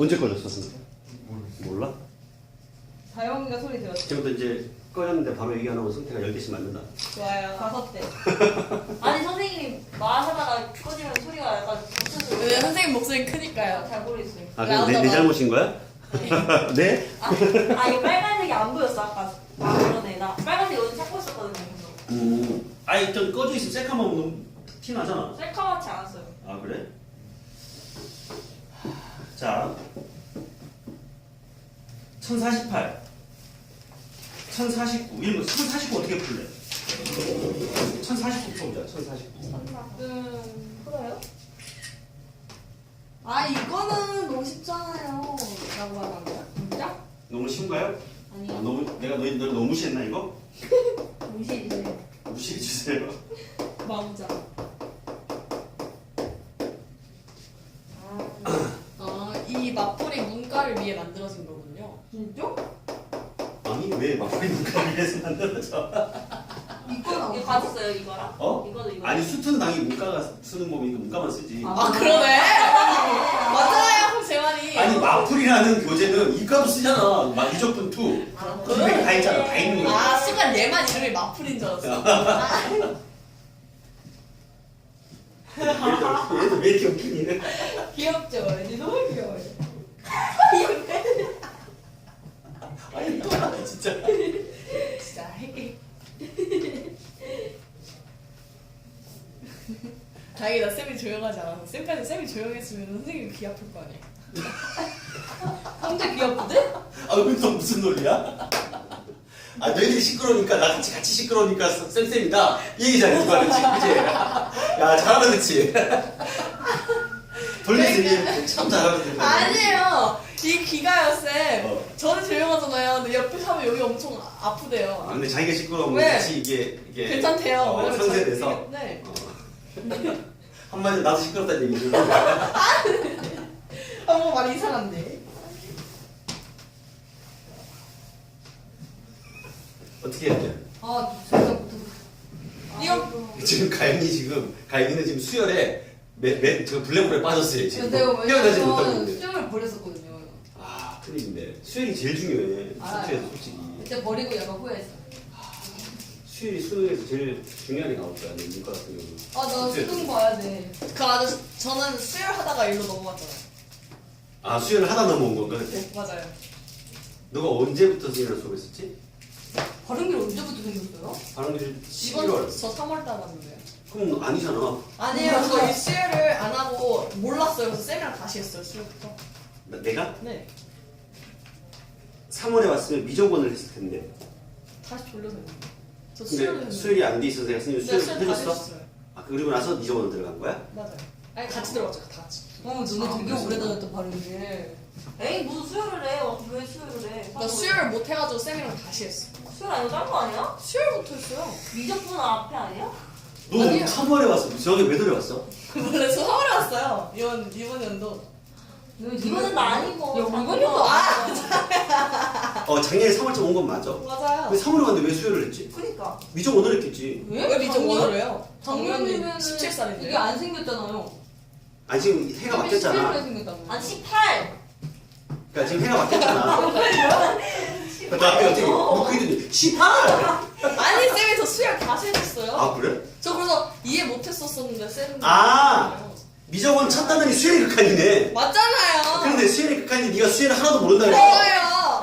언제 꺼졌어 선생? 몰라? 다영이가 소리 들었어. 지금부터 이제 꺼졌는데 바로 얘기 안 하고 성태가 10개씩 맞는다 좋아요. 다섯 대. 아니 선생님이 말하다가 꺼지면 소리가 약간 무슨 소리? 네, 선생님 목소리 크니까요. 잘 모르겠어요. 아 그럼 내, 내 잘못인 거야? 네? 아, 아 이거 빨간색이 안 보였어 아까. 아 그러네 나 빨간색 어디 찾고 있었거든요. 그래서 음 아니 좀 꺼져 있으면 셀카만 너무 티 나잖아 셀카같이 않았어요. 아 그래? 자 1048 1049 이런 거1049 어떻게 풀래? 1049 풀어보자 1049 음 풀어요? 아, 이거는 너무 쉽잖아요. 라고 말한 거야? 진짜? 너무 쉬운가요? 아니 아, 너무 내가 너희 너를 너무 무시했나 이거? 무시해 주세요. 무시해 주세요. 마무자. 아, 이 맞풀이 문과를 위해 만들어진 거군요. 진짜? 아니 왜 막걸리 문과를 위해서 만들어져? 이건 이거 써요 이거랑? 어? 이거도 이거. 아니 수트는 당연히 문과가 쓰는 법이니까 문과만 쓰지. 아. 아, 그러네? 맞아요, 제 말이. 아니 마풀이라는 교재는 이과도 쓰잖아. 막 이적분 투. 이백 다 있잖아. 다 있는 거. 아, 순간 얘만 이름이 마풀인 줄 알았어. 얘도 왜 이렇게 웃기니? 귀엽죠? 너무 귀여워요. 아니 또 진짜. 진짜 핵 다행이다 쌤이 조용하지 않아서 쌤까지 쌤이 조용했으면 선생님이 귀 아플 거 아니야. 성재 귀엽거든? 아 그건 무슨 논리야? 아 너희들이 시끄러우니까 나 같이 같이 시끄러우니까 쌤쌤이다. 이 얘기잖아 누가 그랬지 그치? 야 잘하는 그치? 돌리지. 참 잘하는 데 아니에요. 이 귀가요 쌤. 어. 저는 조용하잖아요. 근데 옆에 사면 여기 엄청 아 아프대요. 근데 자기가 시끄러우면 왜? 같이 이게 이게. 괜찮대요. 어, 왜냐면 상세돼서. 저- 네 한마디로 나도 시끄럽다는 얘기죠 어머 말 이상한데 어떻게 해야 돼? 아 진짜 못해. 이거 지금 가인이 지금 가인이는 지금 수혈에 매매 저 블랙홀에 빠졌어요 지금 내가 헤어나지 못하고 왜냐면 있는데 수영을 버렸었거든요. 아 큰일인데 수혈이 제일 중요해. 수트에서 솔직히 그때 버리고 약간 후회했어. 수혈이 수능에서 제일 중요하게 나올 거야 내 문과 같은 경우는 아나 수능 봐야 돼. 그 아저씨 저는 수혈 하다가 일로 넘어갔잖아요. 아 수혈을 하다 넘어온 건가 그때? 네 맞아요. 너가 언제부터 수혈을 수업했었지? 발음길 언제부터 생겼어요? 바람길 이번 11월. 저 3월 달 왔는데요 그럼 아니잖아. 아니에요. 저 이 수혈을 안 하고 몰랐어요. 그래서 쌤이랑 다시 했어요 수혈부터. 나- 내가? 네. 3월에 왔으면 미적원을 했을 텐데. 다시 돌려서 했는데 저 근데 했는데 수혈이 안 돼 있어서 내가 선생님 네, 수혈 수혈 다 해줬어? 해줬어요 아 그리고 나서 미적원 들어간 거야? 맞아요 아니 같이 들어갔죠 다 같이 어 너네 아, 되게? 오래 다녔던 발음길. 에이 무슨 수혈을 해? 와, 왜 수혈을 해? 나 수혈을 못 해가지고 쌤이랑 다시 했어 수혈 아니고 딴거 아니야? 수혈부터 했어요 미적분 앞에 아니야? 너 아니요. 3월에 왔어 저기 몇 월에 왔어? 원래 저 3월에 왔어요 이번 이번 연도 이거는 나 아니고. 야 이번 년도 아. 어 작년에 3월쯤 온 건 맞아 맞아요 근데 3월에 왔는데 왜 수혈을 했지? 그니까. 미적원을 했겠지 왜 미적 원을 해요? 작년이면 17살인데 이게 안 생겼잖아요. 아 지금 해가 11월에 바뀌었잖아 생겼다고. 아 18. 그러니까 지금 해가 바뀌었잖아 나 앞에 어떻게 묵히더니 18! 아니 쌤이 저 수혈 다시 해줬어요 아 그래? 저 그래서 이해 못했었었는데 쌤은 아! 미적원 찾다더니 수혈이 극한이네 맞잖아요 그런데 수혈이 극한인데 네가 수혈을 하나도 모른다 그랬어 맞아요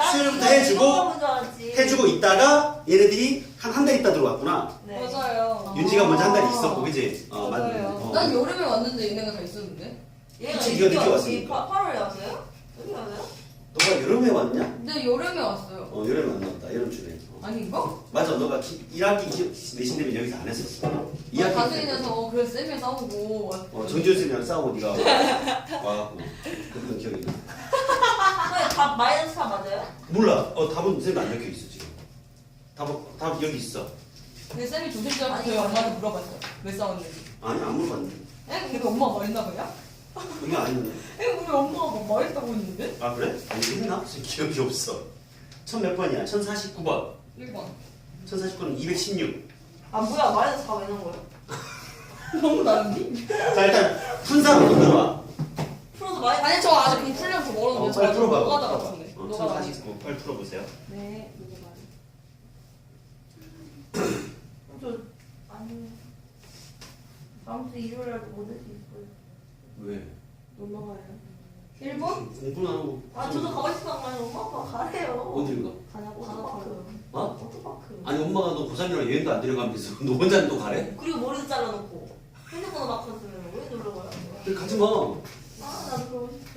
난 수혈부터 이거 해주고, 이거. 해주고 있다가 얘네들이 한 한 달 있다 들어왔구나 네. 맞아요 윤지가 먼저 한 달 있었고 그지? 어 맞네 맞아요. 어. 난 여름에 왔는데 얘네가 다 있었는데. 얘가 그치, 네가 늦게 왔- 왔으니까. 8월에 왔어요? 여기 왔어요? 너가 여름에 왔냐? 근데 여름에 왔어요. 어 여름에 안 왔다 여름쯤에 어. 아닌가? 맞아 너가 기, 1학기 내신 되면 여기서 안 했었어 나 2학기 가수인에서 그래서 쌤이 싸우고. 어, 정지훈 쌤이랑 싸우고 네가 와갖고 그랬던 기억이 나 답 마이너스 4 맞아요? 몰라 어 답은 쌤이 안 적혀 있어 지금 답, 답 여기 있어 근데 쌤이 조심스럽게 저희. 엄마한테 물어봤어요. 왜 싸웠는지. 아니 안 물어봤는데 에? 근데 엄마가 말했나 봐요? 이게 아니네 에? 우리 엄마가 뭐 말했다고 했는데? 아 그래? 아니 했나? 지금 기억이 없어 천 몇 번이야? 1049번 1번. 1049는 216 아 뭐야 마이너스 4 왜 넣은 거예요? 너무 나은데? 자 일단 푼사로 들어와 풀어서 마이너스 아니 저 아직 그 멀었는데 어, 저 빨리 풀어봐. 노가다 풀어봐. 같은데. 어, 노가다 1049 빨리 풀어보세요. 네. 저 아니 다음 주 일요일에 못할 수 있어요. 왜? 놀러 가요. 일본? 공부는 안 하고. 아 저도 가고 싶단 말이에요. 엄마 아빠 가래요. 어딜 가? 가냐고 워터파크. 어? 워터파크. 아니 엄마가 너 고3이랑 여행도 안 데려가면서 너 혼자는 또 가래? 그리고 머리도 잘라놓고 핸드폰을 막 컸으면 왜 놀러 가요? 그래 가지 마. 아 나도 그러고 싶다.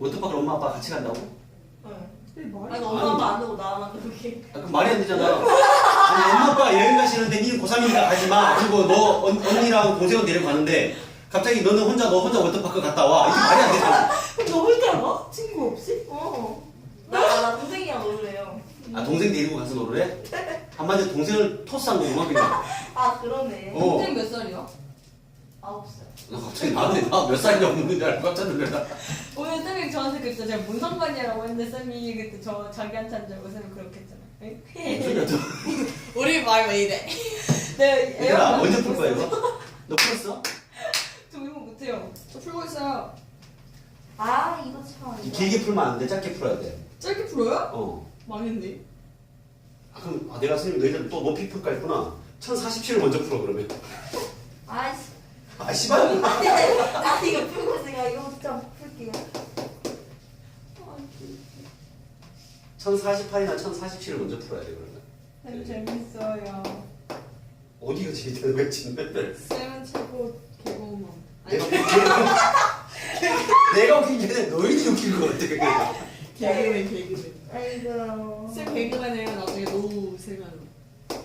워터파크 엄마 아빠 같이 간다고? 네. 근데 말이 아니 엄마 아빠 안 오고 나만 그렇게. 아, 그럼 말이 안 되잖아. 아니 엄마 아빠 여행 가시는데 니는 고3이니까 가지 마. 그리고 너 언, 언니랑 동생은 데려가는데 갑자기 너는 혼자 너 혼자 워터파크 갔다 와. 이게 말이 안 되잖아. 그럼 너 혼자 가? 친구 없이? 어. 나, 나 동생이랑 놀래요. 아 동생 데리고 가서 노래? 한마디로 동생을 토스한 거구만 그냥. 아 그러네. 어. 동생 몇 살이야? 아홉 살. 나 갑자기 나한테 나몇 살이냐고 묻는 줄 알고 깜짝 놀랐다. 오늘 쌤이 저한테 그때 제가 뭔 상관이라고 했는데 쌤이 그때 저 자기한테 한 줄 알고 쌤이 그렇게 했잖아요. 소리가 또. 우리 말 왜 이래? 네, 얘들아 에어컨 언제 풀 거야 이거? 너 풀었어? 저 이거 못해요. 저 풀고 있어요. 아 이거 참. 이 길게 풀면 안 돼. 짧게 풀어야 돼. 짧게 풀어요? 어. 망했네. 아, 그럼 아, 내가 선생님 너희들 또 높이 풀까 했구나. 1047을 먼저 풀어 그러면. 아이씨. 아 씨발. 나 이거 풀고 있으니까 이거 진짜 풀게요. 1048이나 1047을 먼저 풀어야 돼 그러면. 쌤 재밌어요. 어디가 제일 되는 거야 지금? 쌤은 최고 개고만. 내가 웃긴 게 내가 웃긴 게 아니라 너희들이 웃긴 거 같아 그게. 개그맨 개그맨. 아이고. 쌤 개그맨이면 나중에 노후 세면.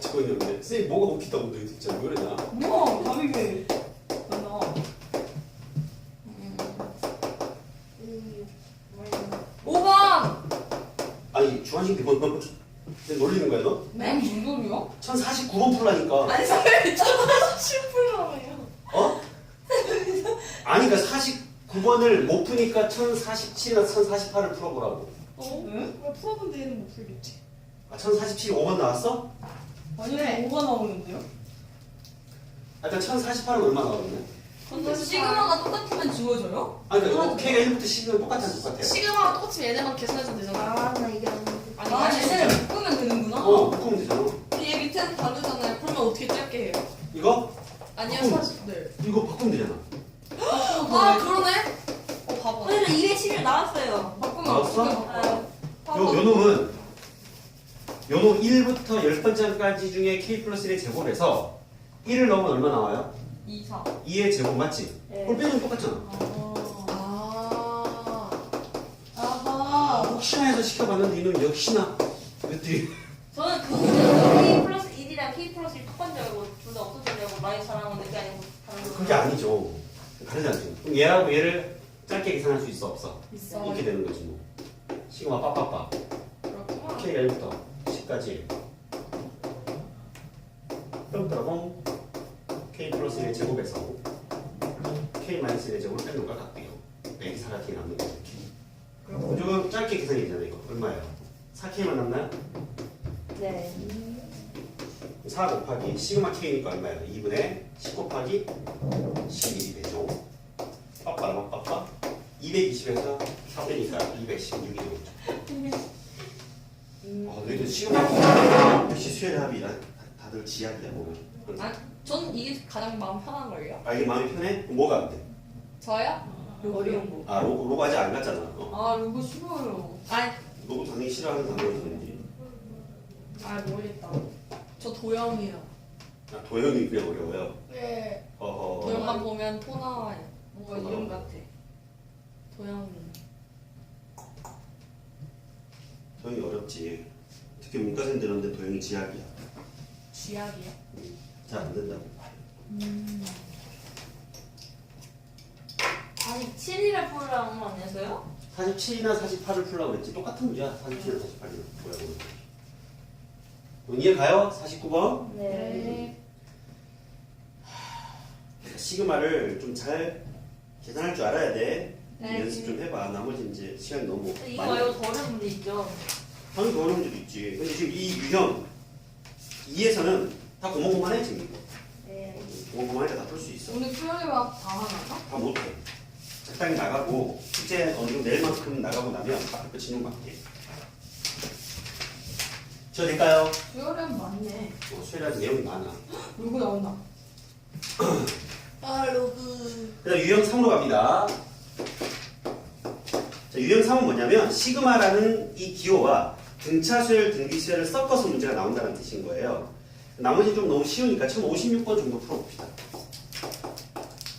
저거 있는데 쌤 뭐가 웃기다고 너희 진짜 왜 그러냐? 뭐? 답이 왜? 나. 음. 5번! 아니 대본 쟤 놀리는 거야 너? 네? 무슨 소리야? 1049번 풀라니까. 아니 선생님 저도 심플러요. 어? 아니 그러니까 49번을 못 푸니까 1047이나 1048을 풀어보라고. 어? 응? 왜 풀어본 데는 못 풀겠지. 아 1047이 5번 나왔어? 아니, 네. 5가 나오는데요? 아까 1048은 얼마 나왔네? 근데 시그마가 똑같으면 지워져요? 아니 그러니까 K가 1부터 10은 똑같아 똑같아. 시그마 똑같이 얘네만 계산해주면 되잖아. 아나 이게 안 돼. 아, 아니, 얘네를 묶으면 되는구나. 어 묶으면 되잖아. 얘 밑에는 다르잖아요. 그러면 어떻게 짧게 해요? 이거? 아니요, 바꾸면- 사실. 네. 이거 바꾸면 되잖아. 아, 그러네? 어, 봐봐. 오늘 211 나왔어요. 바꾸면 나왔어? 어떻게 바꿔요? 아, 요, 요 놈은 요놈 1부터 10번째까지 중에 K 플러스 1의 제곱에서 1을 넣으면 얼마 나와요? 2, 4. 2의 제곱 맞지? 네. 그걸 빼면 똑같잖아. 아. 아하. 혹시나 해서 시켜봤는데 이놈 역시나 이것들이 저는 그 K 플러스 1이랑 K 플러스 1 똑같은 줄 알고 둘 다 없어지려고 많이 잘하는 건데 그게 아니고 다른 거. 그게 아니죠. 다르지 않죠. 그럼 얘하고 얘를 짧게 계산할 수 있어 없어? 있어. 이렇게 되는 거지 뭐. 시그마 빠빠빠. 그렇구나. K가 1부터 10까지. 뿅따라봉 K 플러스 1의 제곱에서 K 마이너스 1의 제곱을 뺀 놈과 같대요. 여기 4가 K 남는 거죠. 조금 짧게 계산이 되잖아요. 이거 얼마예요? 4K만 남나요? 네. 4 곱하기 시그마 K니까 얼마예요? 2분의 10 곱하기 11이 되죠. 빠빠라 빠빠 220에서 4 빼니까 216이 되겠죠. 어, 너희들 시그마 역시 수혈 합이 다- 다들 지약이야 보면. 아, 전 이게 가장 마음 편한 걸요. 아 이게 마음이 편해? 그럼 뭐가 안 돼? 저요? 어려운 거. 아 로고, 로고 아직 안 갔잖아. 어. 아, 이거 싫어요. 아니, 로고 당연히 싫어하는 단어였는지. 아 모르겠다. 저 도영이요. 아, 도형이 그게 어려워요. 네. 어허. 도영만 보면 토 나와요. 뭔가 이름 같아. 도영이. 도형이 어렵지. 특히 문과생 들었는데 도형이 지약이야. 쥐약이요? 잘 안 된다고. 아니 7이를 풀으라는 거 아니었어요? 47이나 48을 풀라고 그랬지. 똑같은 문제야. 47이나 48이나. 뭐야, 뭐야. 그럼 이해 가요? 49번. 네. 시그마를 좀 잘 계산할 줄 알아야 돼. 네. 연습 좀 해봐. 나머지 이제 시간이 너무 이거 많이. 말고 더 어려운 문제 있죠? 당연히 더 어려운 문제도 있지. 근데 지금 이 유형 2에서는 다 고만고만해 지금 이거. 네. 고만고만하니까 다풀 수 있어. 오늘 수영이랑 다 하나요? 다 못해. 적당히 나가고 숙제 어느 정도 낼 만큼 나가고 나면 학교 진행 받게. 저 될까요? 수요일은 맞네. 어, 수요일에 내용이 많아. 누구 나온다? 아 로그. 그다음 유형 3으로 갑니다. 자, 유형 3은 뭐냐면 시그마라는 이 기호와 등차 수열, 등비 수열을 섞어서 문제가 나온다는 뜻인 거예요. 나머지 좀 너무 쉬우니까 1056번 정도 풀어봅시다.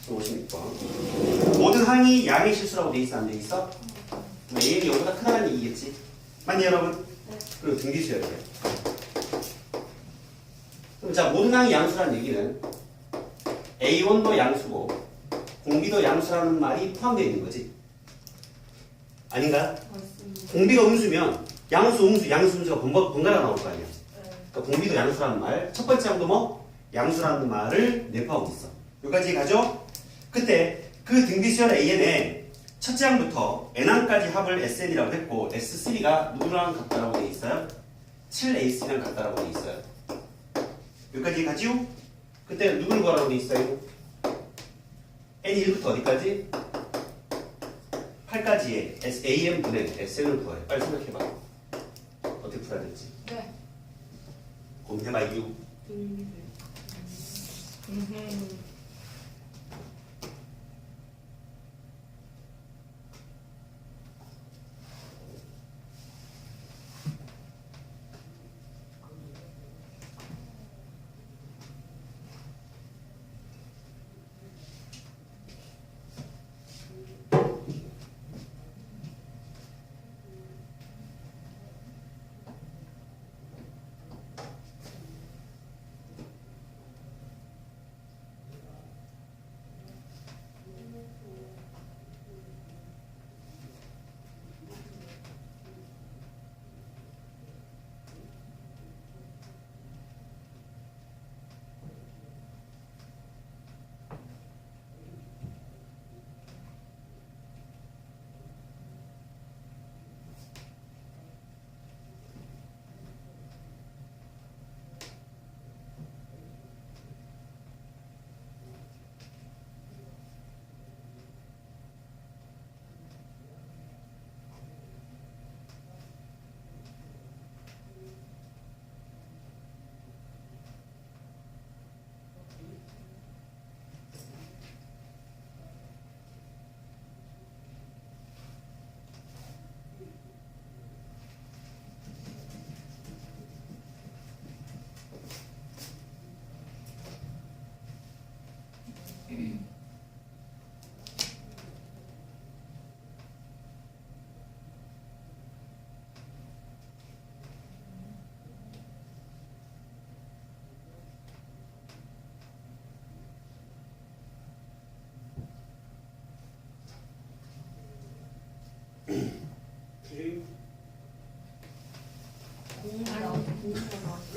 1056번. 모든 항이 양의 실수라고 돼 있어 안 돼 있어? 뭐 AN이 여기보다 크다는 얘기겠지? 맞니 여러분? 네. 그리고 등비 수열이에요. 그럼 자 모든 항이 양수라는 얘기는 A1도 양수고 공비도 양수라는 말이 포함되어 있는 거지. 아닌가? 맞습니다. 공비가 음수면 양수, 음수, 양수, 음수가 번가, 번갈아 나올 거 아니야. 네. 그러니까 공비도 양수라는 말, 첫 번째 항도 뭐? 양수라는 말을 내포하고 있어. 여기까지 가죠? 그때 그 등비수열 AN에 첫째 항부터 n항까지 합을 SN이라고 했고 S3가 누구랑 같다라고 돼 있어요? 7AC 랑 같다라고 돼 있어요. 여기까지 가지요? 그때 누굴 구하라고 돼 있어요? n이 1부터 어디까지? 8까지의 AM 분의 SN을 구해. 빨리 생각해봐. 어떻게 풀어야 될지. 네. 고민해봐, 유. 음흠.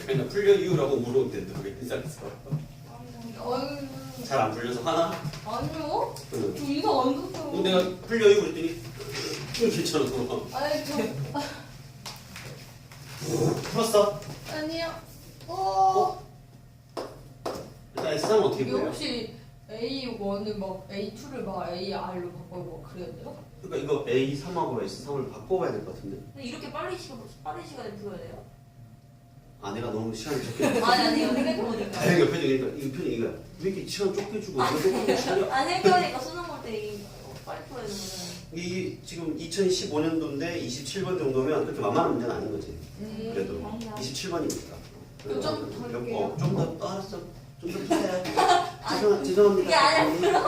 맨날 풀려 이유라고 물어보는데 왜 인사했어? 어휴. 잘안 풀려서 화나? 아니요. 응. 저 인사 안 줬어요. 그럼 내가 풀려 이유 그랬더니 좀 괜찮았어. 아니 저 풀었어? 아니요. 어. 어? 일단 S상은 어떻게 보여요? 혹시 A1을 막 A2를 막 AR로 막 그래야 돼요? 그러니까 이거 A3하고 S3을 바꿔봐야 될 것 같은데 근데 이렇게 빨리 시간 빠른 시간에 풀어야 돼요? 아 내가 너무 시간이 적게 아니 아니요 생각해보니까 다행히 옆에 이거 이거 편이 이거야 왜 이렇게 시간 좁게 주고 이거 아니 생각해보니까 수능 볼때 빨리 풀어야 되는 이 지금 2015년도인데 27번 정도면 그렇게 만만한 문제는 아닌 거지 음. 그래도 아니야. 27번이니까 그좀더 할게요. 좀더 알았어 좀더 푸세요. 죄송, 죄송합니다. 그게 아니야,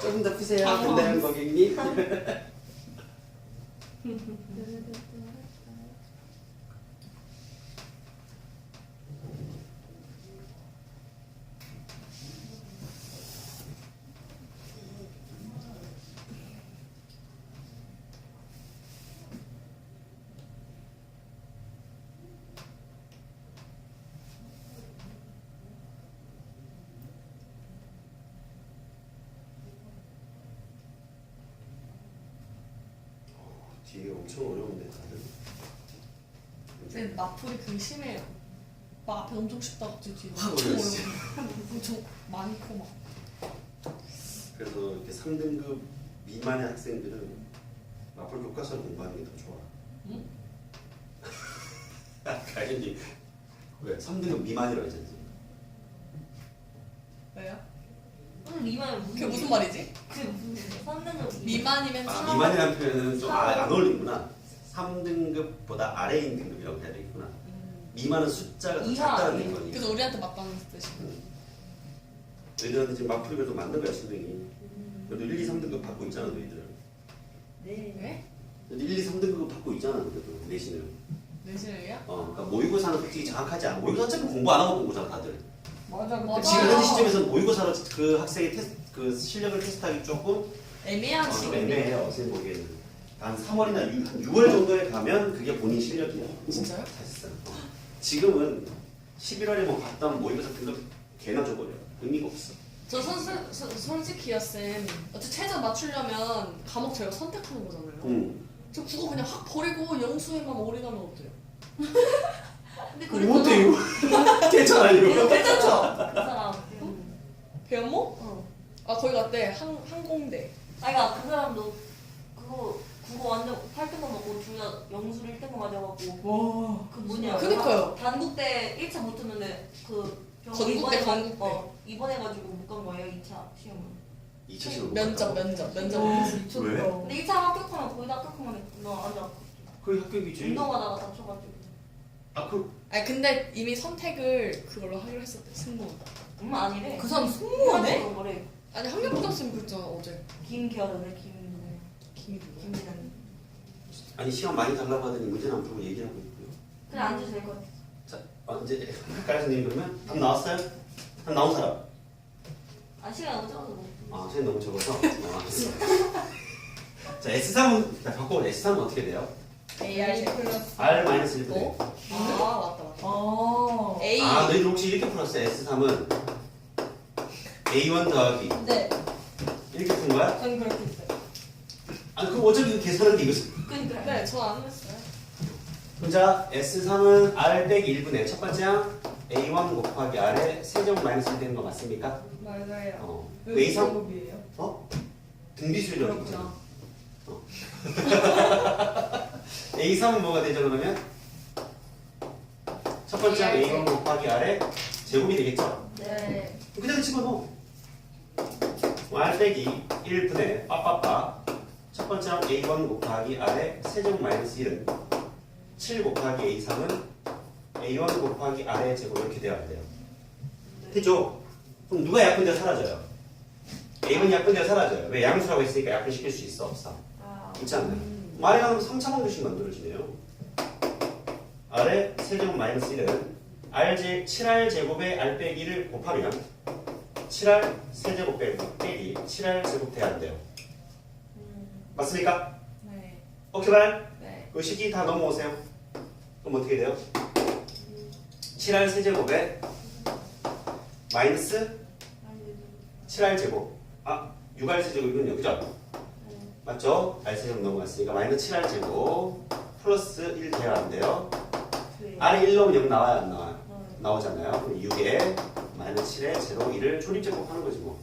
조금 더 푸세요. 당황. 근데 고객님 뒤에 엄청 어려운데 다들 근데 나풀이 그게 심해요. 막 앞에 엄청 쉽다 갑자기 뒤에 확 엄청. 어려워. 엄청 많고 막. 그래서 이렇게 3등급 미만의 학생들은 앞으로 교과서를 공부하는 게 더 좋아. 응? 가연이 왜 3등급 미만이라고 했잖아. 왜요? 미만은 무슨 그게 무슨 말이지? 미만이면 아, 사 미만이라는 표현은 좀 안 어울리는구나. 3등급보다 아래인 등급이라고 해야 되겠구나. 미만은 숫자가 더 이하 작다는? 거니. 그래서 우리한테 맞다는 뜻이. 너희들한테 지금 마플리그도 만든 거야, 수능이. 그래도 1, 2, 3등급 받고 있잖아, 너희들. 네. 왜? 1, 2, 3등급 받고 있잖아, 그래도 내신을. 내신을요? 어, 그러니까 모의고사는 솔직히 정확하지 않아. 모의고사 어차피 공부 안 하고 본 거잖아, 다들. 맞아. 맞아. 지금 현재 시점에서 모의고사로 그 학생의 테스트, 그 실력을 테스트하기 조금 애매한 어, 좀 지금. 애매해요, 선생님 보기에는. 한 3월이나 6, 6월 정도에 가면 그게 본인 실력이야. 진짜요? 사실상. 어. 지금은 11월에 뭐 봤던 모의고사 등급 개나 줘버려. 의미가 없어. 저 선수, 서, 솔직히요 쌤. 어차피 최저 맞추려면 과목 저희가 선택하는 거잖아요. 응. 저 국어 그냥 확 버리고 영수에만 올인하면 어때요? 근데 그럼 어때 이거? 괜찮아 이거. 괜찮죠? 그 사람. 배연모? 어. 아 거기 갔대 항, 항공대. 아니 그러니까 그 사람도 그거 그거 완전 8등급 먹고 둘 다 영수를 1등급 맞아갖고 와. 그 뭐냐 그니까요. 단국대 1차 못 했는데 그 병원 건국대, 입원해가- 건국대. 어, 입원해가지고 못 간 거예요 2차 시험은 2차 시험 면접 면접 면접. 와, 왜? 미쳤다. 근데 1차 합격하면 거의 다 합격하면 너 앉아 그 합격이지. 운동하다가 다쳐가지고 아 그 아니 근데 이미 선택을 그걸로 하기로 했었대 승무. 음 아니래 그 사람? 그런 거래 아니 한명보다 쌤 그랬잖아 어제. 김결은의 김 김이 누구야? 김민은 아니 시간 많이 달라고 하더니 문제는 안 풀고 얘기하고 있고요. 그래 앉으셔도 될것 같아 자 언제 선생님 그러면 답 나왔어요? 답 나온 사람. 아 시간 너무 적어서 못 아 시간 너무 적어서. 아, 알았어. 자 S3은 바꿔 S3은 어떻게 돼요? AR 플러스. R 마이너스 1분의 어? 아 맞다 맞다. 어. A. 아 너희들 혹시 이렇게 풀었어요? S3은 A1 더하기 네. 이렇게 푼 거야? 전 그렇게 했어요. 아 그럼 어차피 이거 계산하는 게 이거지. 그니까 네, 저 안 했어요. 자, S3은 R 빼기 1분의 첫 번째 항 A1 곱하기 R에 세제곱 마이너스 1 되는 거 맞습니까? 맞아요. 어. 왜 A3 제곱이에요? 어? 등비수열이 있잖아. 그렇구나. A3은 뭐가 되죠 그러면? 첫 번째 항 A1 곱하기 R에 제곱이 되겠죠? 네. 그냥 집어넣어. R 빼기 1분의 빠빠빠 첫 번째 항 A1 곱하기 R에 세제곱 마이너스 1은 7 곱하기 A3은 A1 곱하기 R의 제곱 이렇게 돼야 돼요. 되죠? 그럼 누가 약분 되어 사라져요? A1이 약분 되어 사라져요. 왜 양수라고 했으니까 약분 시킬 수 있어 없어? 아, 있지 않나요? R에 가면 3차 방정식 만들어지네요. R의 세제곱 마이너스 1은 R 제 7R 제곱에 R 빼기 1을 곱하면 7R 세제곱 빼기, 빼기 7R 제곱 돼야 돼요. 음, 맞습니까? 네. 오케이 말? 네. 그 식기 다 넘어오세요. 그럼 어떻게 돼요? 7R 세제곱에 마이너스 아니, 7R 제곱. 아, 6R 세제곱이군요. 그죠? 음, 맞죠? R 세제곱 넘어갔으니까 마이너스 7R 제곱 플러스 1 돼야 안 돼요. 네. R이 1 넣으면 0 나와요? 안 나와요? 어, 나오잖아요. 그럼 6에 마이너스 7에 제로 1을 조립제 곱 하는 거지 뭐.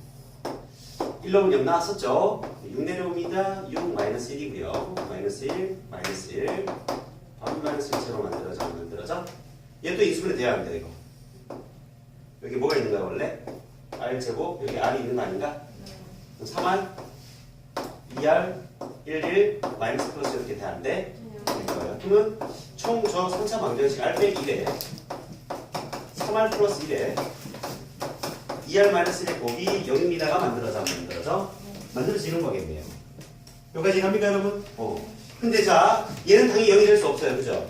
1 넣으면 0 나왔었죠? 6 내려옵니다. 6 마이너스 1이고요. 마이너스 1, 마이너스 1. 바로 마이너스 1 제로 만들어져, 안 만들어져? 얘도 인수분해 돼야 합니다, 이거. 여기 뭐가 있는 거야, 원래? R 제곱, 여기 R이 있는 거 아닌가? 네. 그럼 3R, 2R, 1, 1, 마이너스 플러스 이렇게 돼야 안 돼? 될 거예요. 그러면 총저 3차 방정식 R 빼기 1에 3R 플러스 1에 2R 마이너스 1의 곱이 0입니다가 만들어져 안 만들어져? 만들어지는 거겠네요. 여기까지 갑니까 여러분? 어. 근데 자 얘는 당연히 0이 될 수 없어요. 그죠?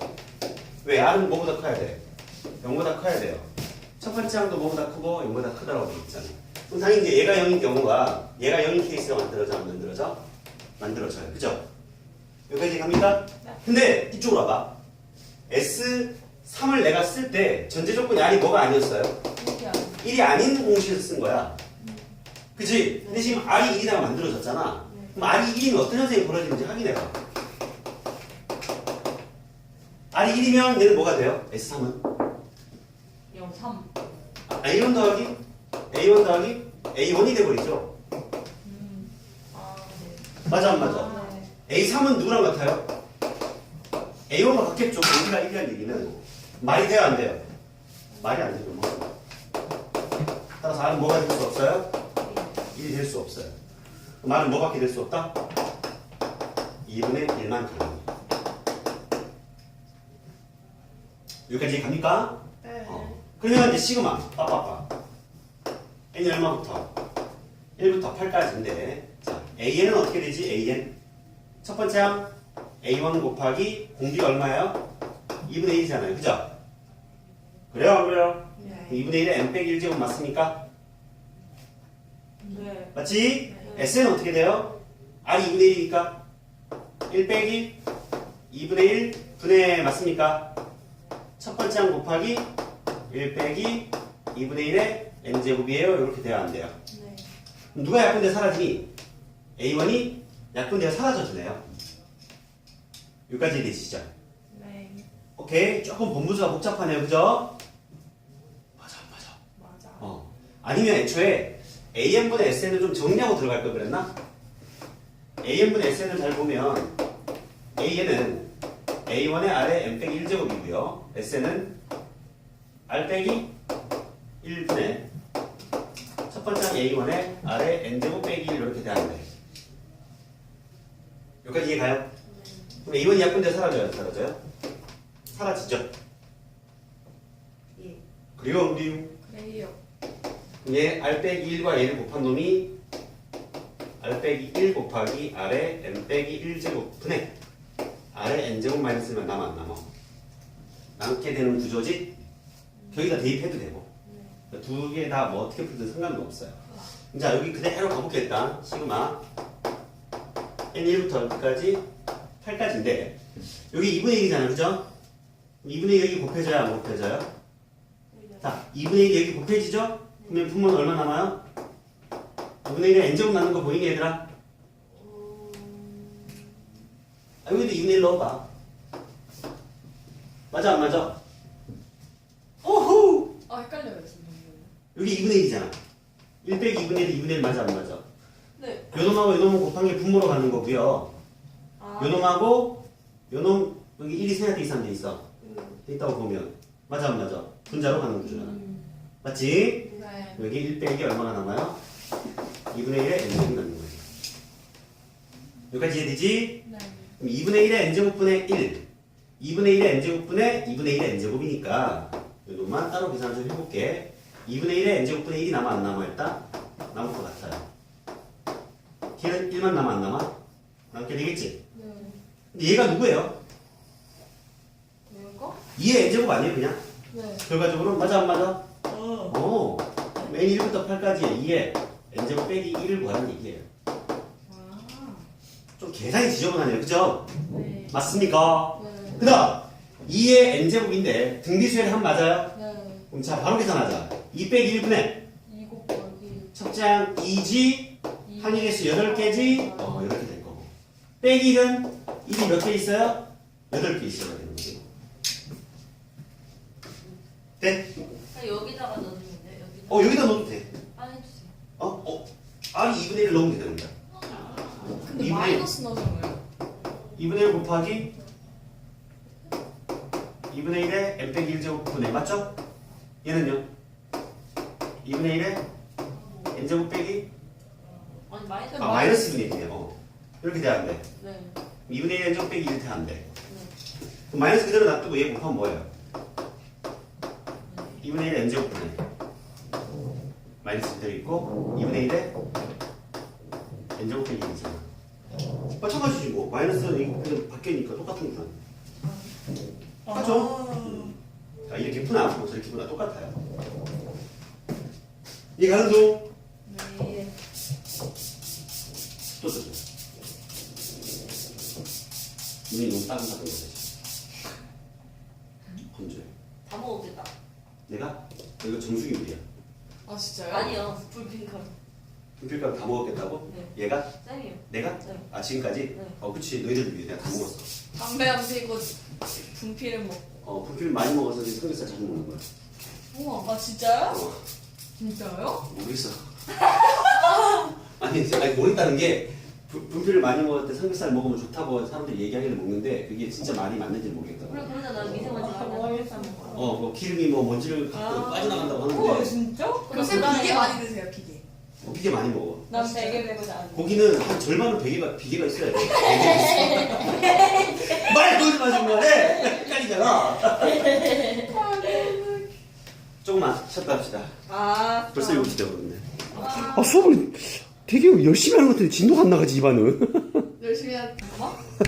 왜? R은 뭐보다 커야 돼? 0보다 커야 돼요. 첫 번째 항도 뭐보다 크고 0보다 크다라고 돼 있잖아요. 그럼 당연히 이제 얘가 0인 경우가 얘가 0인 케이스가 만들어져 안 만들어져? 만들어져요. 그죠? 여기까지 갑니까? 근데 이쪽으로 와봐. S3을 내가 쓸 때 전제 조건이 R이 뭐가 아니었어요? 이렇게 안 1이 아닌 공식을 쓴 거야. 그지? 근데 지금 R이 1이다가 만들어졌잖아. 그럼 R이 1이면 어떤 현상이 벌어지는지 확인해봐. R이 1이면 얘는 뭐가 돼요? S3은? 0, 3. A1 더하기 A1 더하기 A1이 돼버리죠. 음. 아, 네. 맞아 안 맞아? 네. A3은 누구랑 같아요? A1과 같겠죠. 공기가 1이라는 얘기는 말이 돼요 안 돼요? 말이 안 되죠. 뭐. 따라서 R은 뭐가 될 수 없어요? 1이 될 수 없어요. 말은 뭐밖에 될 수 없다? 2분의 1만 되는 여기까지 갑니까? 네. 어. 그러면 이제 시그마 빠빠빠 n이 얼마부터? 1부터 8까지인데 자 an은 어떻게 되지? an 첫 번째 항 a1 곱하기 공비가 얼마예요? 2분의 1이잖아요 그죠? 그래요 안 그래요? 네. 2분의 1에 n 빼기 1제곱 맞습니까? 네. 맞지? 네. s는 어떻게 돼요? r이 2분의 1이니까 1 빼기 2분의 1 분의 맞습니까? 첫 번째 항 곱하기 1 빼기 2분의 1의 n제곱이에요. 이렇게 돼야 안 돼요. 네. 누가 약분돼 사라지니? a1이 약분되어 사라져주네요. 여기까지 되시죠? 네. 오케이. 조금 본부수가 복잡하네요. 그죠? 맞아, 맞아. 맞아. 어. 아니면 애초에 AN분의 SN을 좀 정리하고 들어갈 걸 그랬나? AN분의 SN을 잘 보면 AN은 A1의 R의 M 빼기 1제곱이고요. SN은 R 빼기 1분의 첫 번째 A1의 R의 N제곱 빼기 1 이렇게 되는데 여기까지 이해가요? 그럼 A1이 약분돼 사라져요? 사라져요? 사라지죠? 예. 그리고 우리 그래요. 얘 R 빼기 1과 얘를 곱한 놈이 R 빼기 1 곱하기 R의 M 빼기 1제곱. 분의 R의 N제곱 마이너스면 남아 안 남아? 남게 되는 구조지? 여기다 대입해도 되고. 두 개 다 뭐 어떻게 풀든 상관은 없어요. 자 여기 그대로 일단. 시그마. N1부터 여기까지 8까지인데. 여기 2분의 1이잖아요 그죠? 2분의 1 여기 곱해져야 안 곱해져요? 자 2분의 1 여기 곱해지죠? 그러면 분모는 얼마 남아요? 2분의 1에 n제곱 남는 거 보이니 얘들아? 아, 여기도 2분의 1 넣어봐. 맞아, 안 맞아? 오호! 아 헷갈려요 선생님. 여기 2분의 1이잖아. 1 빼기 2분의 1, 2분의 1 맞아, 안 맞아? 네. 요놈하고 요놈은 곱한 게 분모로 가는 거고요. 아. 요놈하고 요놈, 여기 1이 세야 돼, 이상 돼 있어. 음. 돼 있다고 보면. 맞아, 안 맞아? 분자로 가는 구조잖아. 음. 맞지? 네. 여기 1 빼기 얼마가 남아요? 2분의 1에 n제곱 남는 거예요. 여기까지 이해되지? 네. 그럼 2분의 1의 n제곱분의 1 2분의 1의 n제곱분의 2분의 1의 n제곱이니까 이것만 따로 계산 좀 해볼게 2분의 1의 n제곱분의 1이 남아 안 남아 일단? 남을 것 같아요 t는 1만 남아 안 남아? 남게 되겠지? 네. 근데 얘가 누구예요? 이거? 2의 n제곱 아니에요 그냥? 네. 결과적으로 맞아 안 맞아? 어. 오, 맨 1부터 8까지 2의 n제곱 빼기 1을 구하는 얘기예요 아. 좀 계산이 지저분하네요 그죠? 네. 맞습니까? 네. 그 다음 2의 n제곱인데 등비수열이 한 맞아요? 네. 그럼 자 바로 계산하자 2 빼기 1분의 이 곱하기 첫 장 2지 이. 항의 개수 8개지 어 이렇게 될 거고 빼기 1은 1이 몇 개 있어요? 8개 있어야 되는 거지 돼? 그냥 여기다가. 여기다. 어 여기다 넣어도 돼 안 해주세요. 어? 어? 아니 2분의 1을 넣으면 되는 거야 근데 이분의- 마이너스 넣어잖아요. 2분의 1 곱하기 2분의 1에 n 빼기 1제곱분의 맞죠? 얘는요? 2분의 1에 n제곱 빼기 아니 마이너스. 아 마이너스 2분의 1이네 어. 이렇게 돼야 안 돼. 네. 2분의 1 n제곱 빼기 1이 돼야 안 돼. 네. 그럼 마이너스 그대로 놔두고 얘 곱하면 뭐예요? 2분의 1 n제곱분의 마이너스 그대로 있고 2분의 1에 n제곱 빼기 1이잖아. 마찬가지지 뭐 마이너스 그냥 바뀌니까 똑같은. 하죠? 음. 아, 이렇게 푸나 뭐 저렇게 푸나 똑같아요. 이 가는 중. 네. 또 쓰죠. 눈이 너무 따뜻하던 거지. 건조해. 다 먹었겠다. 내가? 이거 정수기 물이야. 아 진짜요? 아니요. 불핑크. 분필가루 다 먹었겠다고? 네. 얘가? 쌤이요. 내가? 네. 아 지금까지? 네. 어 그치 너희들 위해 내가 다 먹었어. 담배 안 피고 분필을 먹고. 어 분필 많이 먹어서 이제 삼겹살 자주 먹는 거야. 우와. 아 진짜요? 어 진짜요? 모르겠어. 아니 아니 모르겠다는 게 분- 분필을 많이 먹을 때 삼겹살 먹으면 좋다고 사람들이 얘기하기를 먹는데 그게 진짜 말이 맞는지 그래 모르겠더라고. 그러잖아 미세먼지 많이 나서 어, 뭐 기름이 뭐 먼지를 갖고 아. 빠져나간다고 어 하는데 진짜? 그럼 쌤 비계 많이 드세요 비계. 어, 비계 많이 먹어. 난 배고자 안 돼. 고기는 한 절반은 비계가 비계가 있어야 돼. 말 놓지 마 정말에 헷갈리잖아. 조금만 쉬었다 합시다. 아 벌써 6시 되었네. 아, 아 수업을 되게 열심히 하는 것 같은데 진도가 안 나가지 이반은. 열심히 한. 뭐?